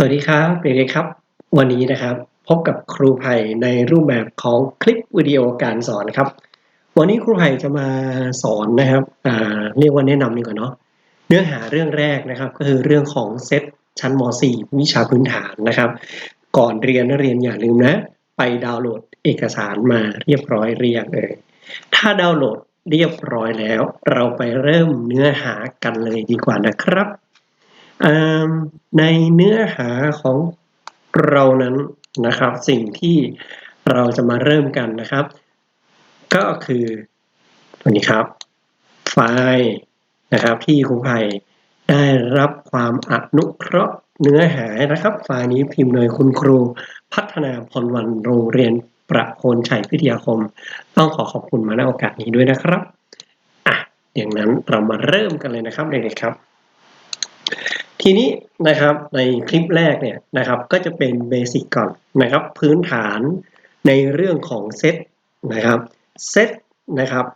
สวัสดีครับเด็กๆครับ วันนี้นะครับพบกับครูไผ่ในรูปแบบของคลิปวิดีโอการสอนครับ วันนี้ครูไผ่จะมาสอนนะครับเรียกว่าแนะนำดีกว่าเนาะเนื้อหาเรื่องแรกนะครับ ก็คือเรื่องของเซตชั้นม .4 วิชาพื้นฐานนะครับ ก่อนเรียนนักเรียนอย่าลืมนะ ไปดาวน์โหลดเอกสารมาเรียบร้อยเรียงเลยถ้าดาวน์โหลดเรียบร้อยแล้ว เราไปเริ่มเนื้อหากันเลยดีกว่านะครับ ในเนื้อหาของเรานั้นนะครับ สิ่งที่เราจะมาเริ่มกันนะครับ ก็คือตัวนี้ครับ ไฟล์นะครับ ที่ครูไผ่ได้รับความอนุเคราะห์เนื้อหานะครับ ไฟล์นี้พิมพ์โดยคุณครูพัฒนาพรวันโรงเรียนประโคนชัยพิทยาคม ต้องขอขอบคุณมาในโอกาสนี้ด้วยนะครับอะอย่างนั้นเรามาเริ่มกันเลยนะครับเด็กๆครับ ทีนี้นะครับในคลิปแรกเนี่ยนะครับก็จะเป็นเบสิกก่อนนะครับพื้นฐานในเรื่องของเซตนะครับเซตนะครับ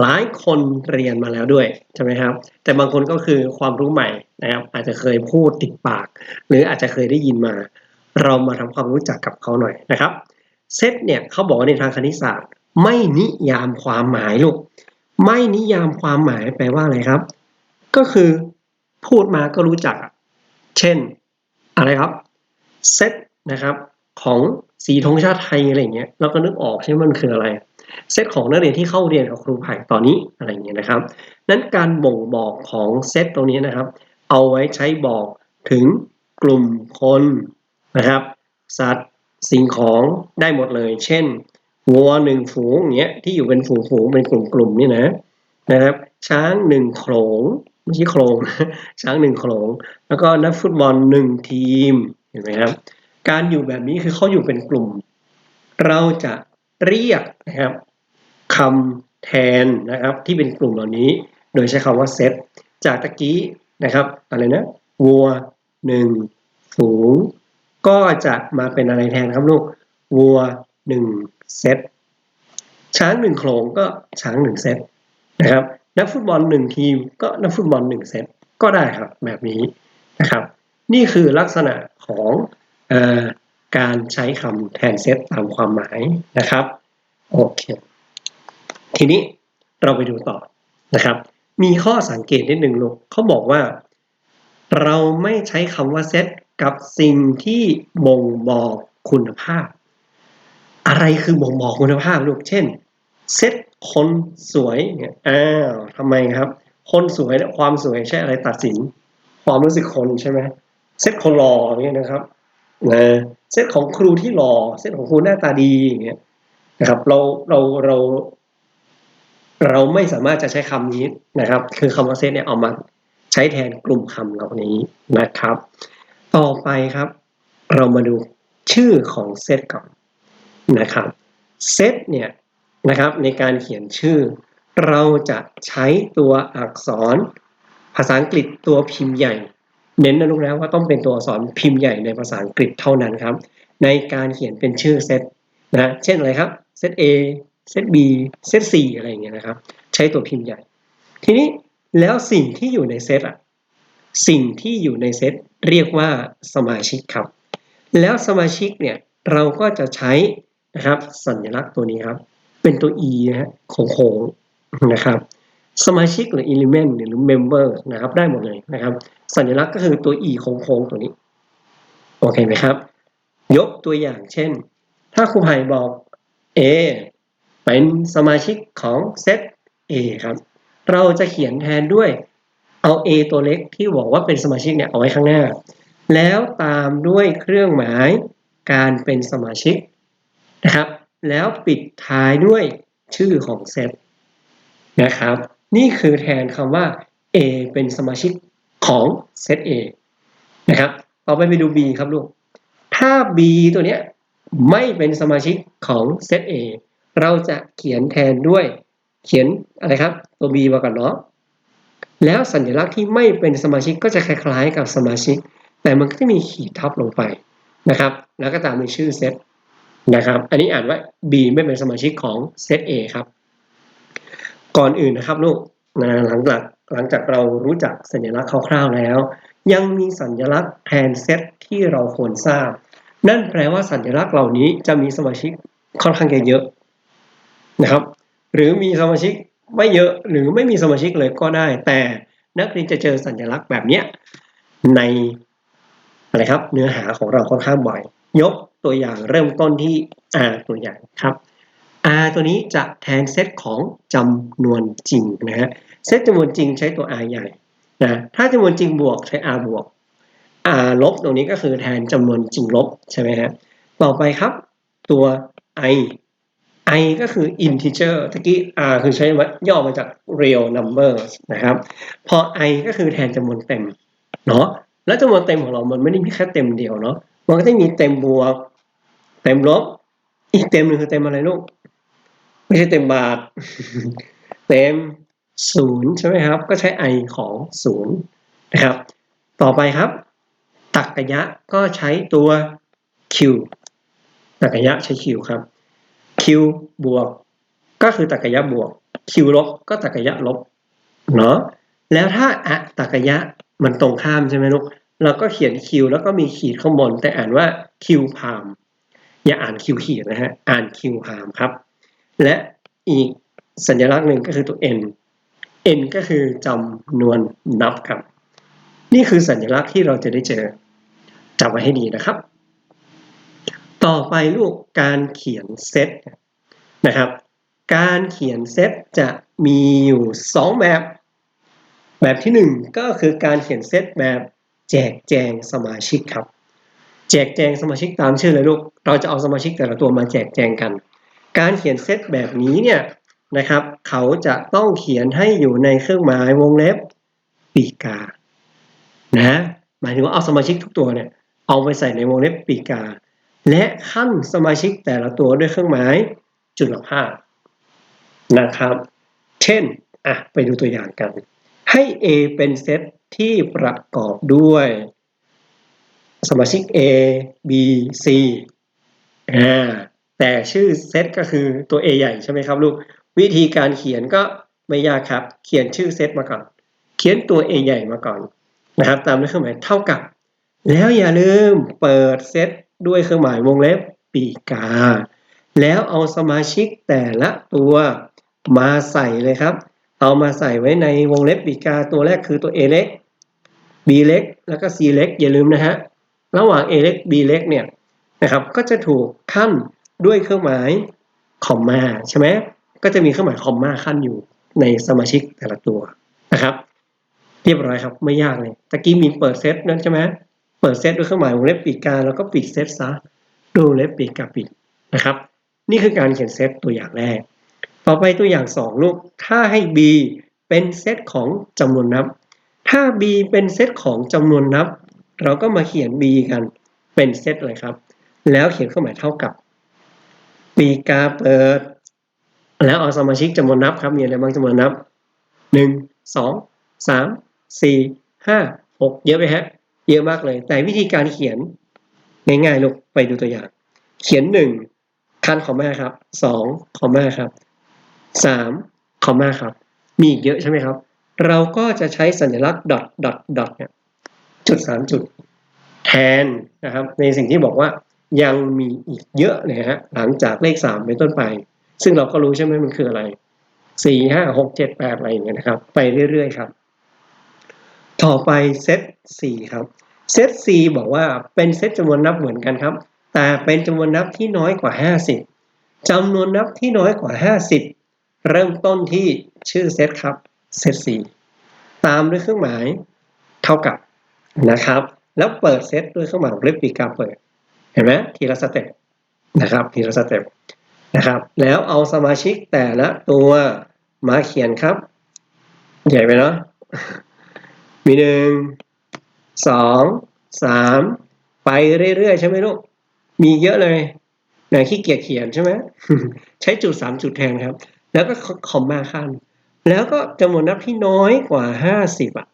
หลายคนเรียนมาแล้วด้วยใช่ไหมครับแต่บางคนก็คือความรู้ใหม่นะครับอาจจะเคยพูดติดปาก หรืออาจจะเคยได้ยินมา เรามาทำความรู้จักกับเขาหน่อยนะครับเซตเนี่ยเขาบอกว่าในทางคณิตศาสตร์ ไม่นิยามความหมายลูกไม่นิยามความหมายแปลว่าอะไรครับ ก็คือ พูดมาก็รู้จัก เช่นอะไรครับเซตนะครับของสีธงชาติไทยอะไรเงี้ยเราก็นึกออกใช่ไหมมันคืออะไร เซตของนักเรียนที่เข้าเรียนกับครูไผ่ตอนนี้อะไรเงี้ยนะครับนั้นการบ่งบอกของเซตตรงนี้นะครับ เอาไว้ใช้บอกถึงกลุ่มคนนะครับ สัตว์สิ่งของได้หมดเลย เช่นวัวหนึ่งฝูงเงี้ยที่อยู่เป็นฝูงฝูงๆเป็นกลุ่มกลุ่มๆนี่นะนะครับ ช้างหนึ่งโขลง ไม่ใช่โขลงช้างหนึ่งโขลงแล้วก็นักฟุตบอลหนึ่งทีมเห็นไหมครับ การอยู่แบบนี้คือเขาอยู่เป็นกลุ่ม เราจะเรียกนะครับคำแทนนะครับที่เป็นกลุ่มเหล่านี้ โดยใช้คำว่าเซตจากตะกี้นะครับอะไรนะวัวหนึ่งฝูง ก็จะมาเป็นอะไรแทนครับลูกวัวหนึ่งเซตช้างหนึ่งโขลงก็ช้างหนึ่งเซตนะครับ นักฟุตบอลหนึ่งทีมก็นักฟุตบอลหนึ่งเซตก็ได้ครับแบบนี้นะครับ นี่คือลักษณะของออการใช้คำแทนเซตตามความหมายนะครับโอเคทีนี้เราไปดูต่อนะครับ มีข้อสังเกตนิดหนึ่งลูกเขาบอกว่า เราไม่ใช้คำว่าเซตกับสิ่งที่บ่งบอกคุณภาพ อะไรคือบ่งบอกคุณภาพลูกเช่น เซตคนสวยเนี่ยอ้าวทำไมครับ คนสวยเนี่ยความสวยใช่อะไรตัดสิน ความรู้สึกคนใช่ไหมเซตคนหล่อเงี้ยนะครับนะเซตของครูที่หล่อเซตของครูหน้าตาดีอย่างเงี้ยนะครับเราเราเรา เราไม่สามารถจะใช้คำนี้นะครับ คือคำว่าเซตเนี่ยเอามาใช้แทนกลุ่มคำเหล่านี้นะครับ ต่อไปครับ เรามาดูชื่อของเซตก่อนนะครับเซตเนี่ย นะครับ ในการเขียนชื่อ เราจะใช้ตัวอักษร ภาษาอังกฤษตัวพิมพ์ใหญ่ เน้นนะลูกนะว่าต้องเป็นตัวอักษรพิมพ์ใหญ่ในภาษาอังกฤษเท่านั้นครับ ในการเขียนเป็นชื่อเซตนะเช่นอะไรครับเซต A เซต B เซต C อะไรอย่างเงี้ยนะครับ ใช้ตัวพิมพ์ใหญ่ ทีนี้แล้วสิ่งที่อยู่ในเซตอะสิ่งที่อยู่ในเซตเรียกว่าสมาชิกครับ แล้วสมาชิกเนี่ยเราก็จะใช้นะครับสัญลักษณ์ตัวนี้ครับ เป็นตัว e นะฮะโค้งๆนะครับสมาชิกหรือ element หรือ member นะครับได้หมดเลยนะครับ สัญลักษณ์ก็คือตัว e โค้งๆตัวนี้ โอเคไหมครับ ยกตัวอย่างเช่น ถ้าครูไผ่บอก A เป็นสมาชิกของเซต A ครับ เราจะเขียนแทนด้วยเอา A ตัวเล็กที่บอกว่าเป็นสมาชิกเนี่ยเอาไว้ข้างหน้า แล้วตามด้วยเครื่องหมายการเป็นสมาชิกนะครับ แล้วปิดท้ายด้วยชื่อของเซตนะครับ นี่คือแทนคำว่า A เป็นสมาชิกของเซต A นะครับต่อไปไปดู B ครับลูก ถ้า B ตัวเนี้ยไม่เป็นสมาชิกของเซต A เราจะเขียนแทนด้วยเขียนอะไรครับ ตัว B มาก่อนเนาะแล้วสัญลักษณ์ที่ไม่เป็นสมาชิกก็จะคล้ายๆ กับสมาชิก แต่มันก็จะมีขีดทับลงไปนะครับ แล้วก็ตามด้วยชื่อเซต นะครับ อันนี้อ่านว่า B ไม่เป็นสมาชิกของเซต A ครับ ก่อนอื่นนะครับลูกนะหลังจากหลังจากเรารู้จักสัญลักษณ์คร่าวๆแล้ว ยังมีสัญลักษณ์แทนเซตที่เราควรทราบ นั่นแปลว่าสัญลักษณ์เหล่านี้จะมีสมาชิกค่อนข้างเยอะนะครับ หรือมีสมาชิกไม่เยอะหรือไม่มีสมาชิกเลยก็ได้ แต่นักเรียนจะเจอสัญลักษณ์แบบนี้ในอะไรครับเนื้อหาของเราค่อนข้างบ่อย ยก ตัวอย่างเริ่มต้นที่ R ตัวอย่างครับ R ตัวนี้จะแทนเซตของจำนวนจริงนะฮะเซตจำนวนจริงใช้ตัว R ใหญ่นะถ้าจำนวนจริงบวกใช้ R บวก R ลบตรงนี้ก็คือแทนจำนวนจริงลบใช่ไหมฮะต่อไปครับ ตัว I I ก็คือ integer ตะกี้ R คือใช้ย่อมาจาก real numbers นะครับ พอ I ก็คือแทนจำนวนเต็มเนาะแล้วจำนวนเต็มของเรามันไม่ได้มีแค่เต็มเดียวเนาะ มันก็จะมีเต็มบวก เต็มลบ อีกเต็มหนึ่งคือเต็มอะไรลูก ไม่ใช่เต็มบาท เต็มศูนย์ใช่ไหมครับ ก็ใช้ i ของศูนย์นะครับ ต่อไปครับตรรกยะก็ใช้ตัว q ตรรกยะใช้ q ครับ q บวก ก็คือตรรกยะบวก q ลบก็ตรรกยะลบเนาะแล้วถ้าอะตรรกยะมันตรงข้ามใช่ไหมลูก เราก็เขียน q แล้วก็มีขีดข้างบน แต่อ่านว่า q พามอย่าอ่าน q ขีดนะฮะอ่าน q พามครับ และอีกสัญลักษณ์หนึ่งก็คือตัว n n ก็คือจำนวนนับครับ นี่คือสัญลักษณ์ที่เราจะได้เจอจำไว้ให้ดีนะครับ ต่อไปลูกการเขียนเซตนะครับ การเขียนเซตจะมีอยู่ 2 แบบ แบบที่ 1 ก็คือการเขียนเซตแบบ แจกแจงสมาชิกครับ แจกแจงสมาชิกตามชื่อเลยลูก เราจะเอาสมาชิกแต่ละตัวมาแจกแจงกัน การเขียนเซตแบบนี้เนี่ยนะครับ เขาจะต้องเขียนให้อยู่ในเครื่องหมายวงเล็บปีกา นะ หมายถึงว่าเอาสมาชิกทุกตัวเนี่ยเอาไปใส่ในวงเล็บปีกา และขั้นสมาชิกแต่ละตัวด้วยเครื่องหมายจุลภาคนะครับ เช่น อะ ไปดูตัวอย่างกัน ให้ A เป็นเซต ที่ประกอบด้วย สมาชิก A B C อ่าแต่ชื่อเซตก็คือตัว A ใหญ่ใช่ไหมครับลูก วิธีการเขียนก็ไม่ยากครับ เขียนชื่อเซตมาก่อน เขียนตัว A ใหญ่มาก่อนนะครับ ตามด้วยเครื่องหมายเท่ากับ แล้วอย่าลืมเปิดเซตด้วยเครื่องหมายวงเล็บปีกา แล้วเอาสมาชิกแต่ละตัวมาใส่เลยครับ เอามาใส่ไว้ในวงเล็บปีกาตัวแรกคือตัว A เล็ก B เล็ก แล้วก็ C เล็ก อย่าลืมนะฮะ ระหว่าง A เล็ก B เล็กเนี่ยนะครับ ก็จะถูกขั้นด้วยเครื่องหมายคอมมาใช่ไหมก็จะมีเครื่องหมายคอมมาขั้นอยู่ในสมาชิกแต่ละตัวนะครับ เรียบร้อยครับไม่ยากเลยตะกี้มีเปิดเซตนั่นใช่ไหมเปิดเซตด้วยเครื่องหมายวงเล็บปีกาแล้วก็ปิดเซตซะดูเล็บปีกกาปิดนะครับ นี่คือการเขียนเซตตัวอย่างแรก ต่อไปตัวอย่าง 2 ลูก ถ้าให้ b เป็นเซตของจำนวนนับ ถ้า b เป็นเซตของจำนวนนับ เราก็มาเขียน b กันเป็นเซตเลยครับ แล้วเขียนเครื่องหมายเท่ากับปีกาเปิด แล้วเอาสมาชิกจำนวนนับครับมีอะไรบ้างจำนวนนับหนึ่งสองสามสี่ห้าหกเยอะไหมฮะ เยอะมากเลย แต่วิธีการเขียนง่ายๆลูกไปดูตัวอย่าง เขียนหนึ่งคันคอมมาครับสองคอมมาครับ สามคอมมาครับ มีอีกเยอะใช่ไหมครับ เราก็จะใช้สัญลักษณ์ดอทดอทดอทเนี่ยจุดสามจุดแทนนะครับ ในสิ่งที่บอกว่ายังมีอีกเยอะเลยฮะหลังจากเลขสามเป็นต้นไป ซึ่งเราก็รู้ใช่ไหมมันคืออะไรสี่ห้าหกเจ็ดแปดอะไรอย่างเงี้ยนะครับ ไปเรื่อยๆครับ ต่อไปเซตสี่ครับเซต C บอกว่าเป็นเซตจำนวนนับเหมือนกันครับ แต่เป็นจำนวนนับที่น้อยกว่า 50จำนวนนับที่น้อยกว่า 50 เริ่มต้นที่ชื่อเซตครับเซต C ตามด้วยเครื่องหมายเท่ากับนะครับ แล้วเปิดเซตด้วยเครื่องหมายเล็บปีกาเปิด เห็นไหมทีละสเต็ปนะครับทีละสเต็ปนะครับแล้วเอาสมาชิกแต่ละตัวมาเขียนครับ ใหญ่ไปเนาะมีหนึ่งสองสามไปเรื่อยๆ ใช่ไหมลูก มีเยอะเลยไหนขี้เกียจเขียนใช่ไหมใช้จุดสามจุดแทนครับ แล้วก็คอมมาขั้นแล้วก็จำนวนนับที่น้อยกว่าห้าสิบอะ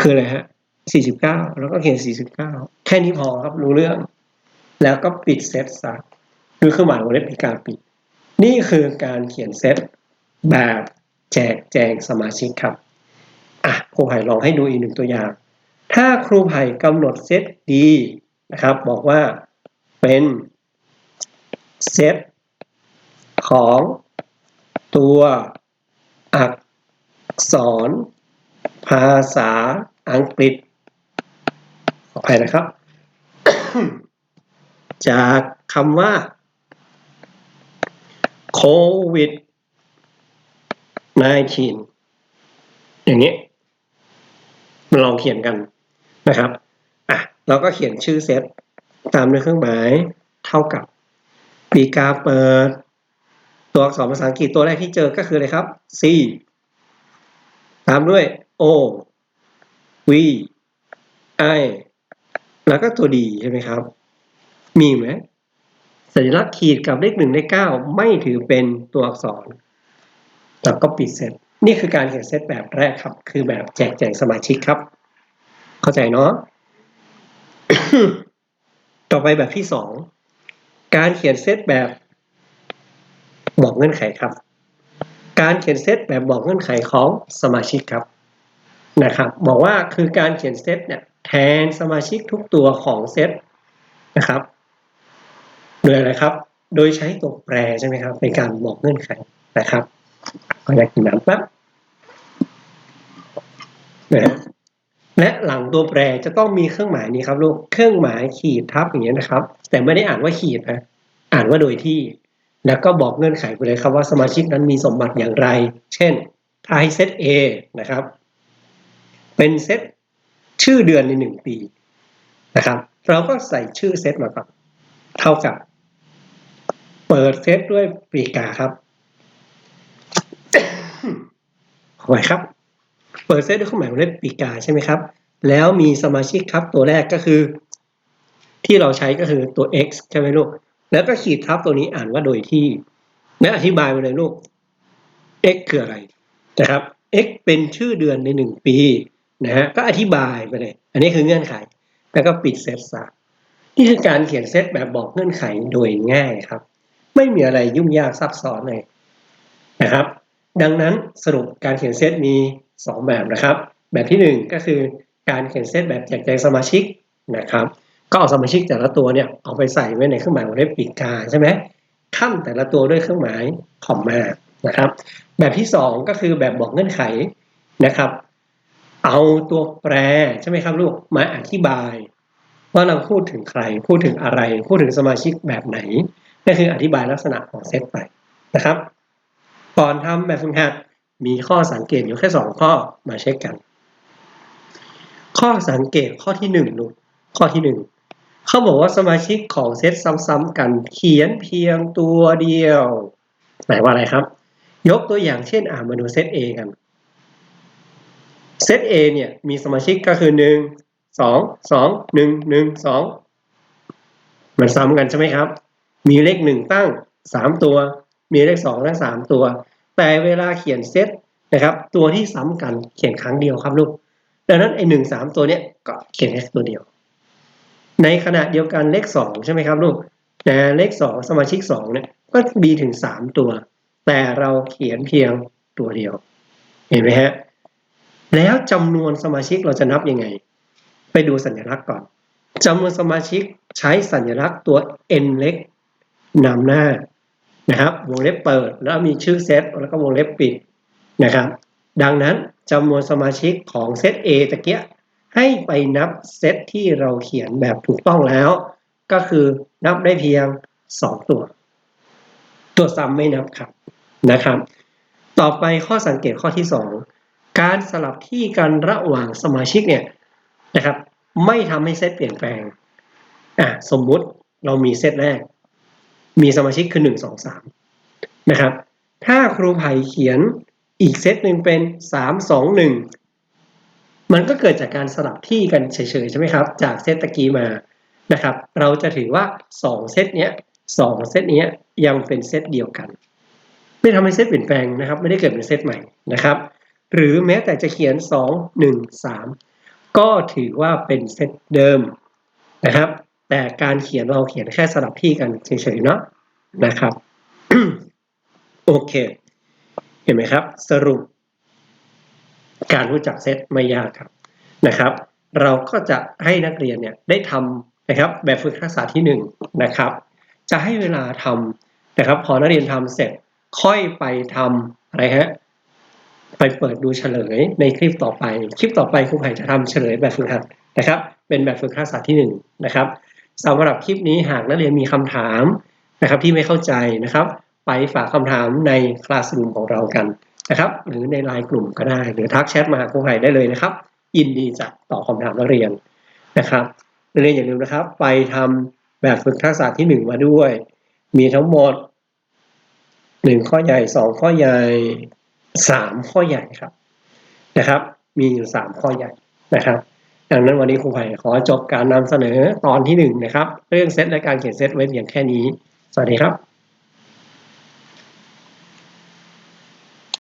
คืออะไรฮะสี่สิบเก้าแล้วก็เขียนสี่สิบเก้าแค่นี้พอครับรู้เรื่อง แล้วก็ปิดเซตซะคือเครื่องหมายวงเล็บปิดการปิด นี่คือการเขียนเซตแบบแจกแจงสมาชิกครับอะครูไผ่ลองให้ดูอีกหนึ่งตัวอย่าง ถ้าครูไผ่กำหนดเซตดีนะครับ บอกว่าเป็นเซตของ ตัวอักษร ภาษาอังกฤษขออภัยนะครับ จากคำว่าโควิด 19 อย่างนี้มาลองเขียนกันนะครับอะเราก็เขียนชื่อเซตตามด้วยเครื่องหมายเท่ากับปีกาเปิด ตัวอักษรภาษาอังกฤษตัวแรกที่เจอก็คืออะไรครับ C ตามด้วย O V I แล้วก็ตัว D ใช่ไหมครับ มีไหมสัญลักษณ์ขีดกับเลขหนึ่งเลขเก้าไม่ถือเป็นตัวอักษรแล้วก็ปิดเซตนี่คือการเขียนเซตแบบแรกครับ คือแบบแจกแจงสมาชิกครับ เข้าใจเนาะต่อไปแบบที่สองการเขียนเซตแบบ บอกเงื่อนไขครับ การเขียนเซตแบบบอกเงื่อนไขของสมาชิกครับนะครับ บอกว่าคือการเขียนเซตเนี่ยแทนสมาชิกทุกตัวของเซตนะครับโดยอะไรครับ โดยใช้ตัวแปรใช่ไหมครับในการบอกเงื่อนไขนะครับก็อยากกินน้ำปั๊บนะและหลังตัวแปรจะต้องมีเครื่องหมายนี้ครับลูก เครื่องหมายขีดทับอย่างเงี้ยนะครับ แต่ไม่ได้อ่านว่าขีดนะ อ่านว่าโดยที่ แล้วก็บอกเงื่อนไขไปเลยครับว่าสมาชิกนั้นมีสมบัติอย่างไร เช่น ถ้าให้เซต A นะครับ เป็นเซตชื่อเดือนในหนึ่งปีนะครับ เราก็ใส่ชื่อเซตมาก่อนเท่ากับ เปิดเซตด้วยปรีกาครับเอไว้ครับ เปิดเซตด้วยเครื่องหมายวงเล็บปีกาใช่ไหมครับ แล้วมีสมาชิกครับตัวแรกก็คือ ที่เราใช้ก็คือตัว x ใช่ไหมลูก แล้วก็ขีดทับตัวนี้อ่านว่าโดยที่ และอธิบายมาเลยลูก x คืออะไรนะครับ x เป็นชื่อเดือนในหนึ่งปีนะฮะก็อธิบายไปเลย อันนี้คือเงื่อนไข แล้วก็ปิดเซตซะนี่คือการเขียนเซตแบบบอกเงื่อนไขโดยง่ายครับ ไม่มีอะไรยุ่งยากซับซ้อนเลยนะครับ ดังนั้นสรุปการเขียนเซตมี 2 แบบนะครับ แบบที่ 1 ก็คือการเขียนเซตแบบแจกแจงสมาชิกนะครับ ก็เอาสมาชิกแต่ละตัวเนี่ยเอาไปใส่ไว้ในเครื่องหมายวงเล็บปีกกาใช่ไหมขั้นแต่ละตัวด้วยเครื่องหมายคอมมานะครับ แบบที่ 2 ก็คือแบบบอกเงื่อนไขนะครับ เอาตัวแปรใช่ไหมครับลูกมาอธิบาย ว่าเราพูดถึงใคร พูดถึงอะไร พูดถึงสมาชิกแบบไหนนั่นคืออธิบายลักษณะของเซตไปนะครับก่อนทำแบบฝึกหัดมีข้อสังเกตอยู่แค่สองข้อมาเช็คกัน ข้อสังเกตข้อที่หนึ่งลูกข้อที่หนึ่ง เขาบอกว่าสมาชิกของเซตซ้ำๆกันเขียนเพียงตัวเดียวหมายว่าอะไรครับ ยกตัวอย่างเช่นอ่ามาดูเซต A กันเซต A เนี่ยมีสมาชิกก็คือหนึ่งสองสองหนึ่งหนึ่งสองมันซ้ำกันใช่ไหมครับ มีเลขหนึ่งตั้งสามตัว มีเลขสองและสามตัว แต่เวลาเขียนเซตนะครับตัวที่ซ้ำกันเขียนครั้งเดียวครับลูกดังนั้นไอ้หนึ่งสามตัวเนี้ยก็เขียนแค่ตัวเดียว ในขณะเดียวกันเลขสองใช่ไหมครับลูกแต่เลขสองสมาชิกสองเนี่ยก็มีถึงสามตัว แต่เราเขียนเพียงตัวเดียว เห็นไหมฮะแล้วจำนวนสมาชิกเราจะนับยังไง ไปดูสัญลักษณ์ก่อนจำนวนสมาชิกใช้สัญลักษณ์ตัว n เล็กนำหน้านะครับวงเล็บเปิดแล้วมีชื่อเซตแล้วก็วงเล็บปิดนะครับ ดังนั้นจำนวนสมาชิกของเซต A ตะเกีย ให้ไปนับเซตที่เราเขียนแบบถูกต้องแล้ว ก็คือนับได้เพียง 2 ตัว ตัวซ้ำไม่นับครับนะครับ ต่อไปข้อสังเกตข้อที่ 2 การสลับที่กันระหว่างสมาชิกเนี่ยนะครับ ไม่ทำให้เซตเปลี่ยนแปลงอะสมมุติเรามีเซตแรก มีสมาชิกคือ 1 2 3 นะครับ ถ้าครูไผ่เขียนอีกเซตหนึ่งเป็น 3 2 1 มันก็เกิดจากการสลับที่กันเฉยๆใช่ไหมครับ จากเซตตะกี้มานะครับ เราจะถือว่า 2 เซตเนี้ย2เซตเนี้ยยังเป็นเซตเดียวกัน ไม่ทำให้เซตเปลี่ยนแปลงนะครับ ไม่ได้เกิดเป็นเซตใหม่นะครับ หรือแม้แต่จะเขียน 2 1 3 ก็ถือว่าเป็นเซตเดิมนะครับ แต่การเขียนเราเขียนแค่สลับที่กันเฉยๆเนาะนะครับ โอเค เห็นไหมครับ สรุป การรู้จักเซตไม่ยากครับนะครับ เราก็จะให้นักเรียนเนี่ยได้ทำนะครับแบบฝึกทักษะที่หนึ่งนะครับ จะให้เวลาทำนะครับ พอนักเรียนทำเสร็จค่อยไปทำอะไรฮะไปเปิดดูเฉลยในคลิปต่อไป คลิปต่อไปครูไผ่จะทำเฉลยแบบฝึกหัดนะครับ เป็นแบบฝึกทักษะที่หนึ่งนะครับสำหรับคลิปนี้หากนักเรียนมีคำถามนะครับที่ไม่เข้าใจนะครับ ไปฝากคำถามในคลาสรูมของเรากัน นะครับ หรือในไลน์กลุ่มก็ได้ หรือทักแชทมาหาครูไผ่ได้เลยนะครับ ยินดีจะตอบคำถามนักเรียนนะครับนักเรียนอย่าลืมนะครับ ไปทำแบบฝึกทักษะที่หนึ่งมาด้วย มีทั้งหมดหนึ่งข้อใหญ่สองข้อใหญ่สามข้อใหญ่ครับนะครับ มีอยู่สามข้อใหญ่นะครับดังนั้นวันนี้ครูไผ่ขอจบการนำเสนอตอนที่หนึ่งนะครับ เรื่องเซตและการเขียนเซตไว้เพียงแค่นี้ สวัสดีครับ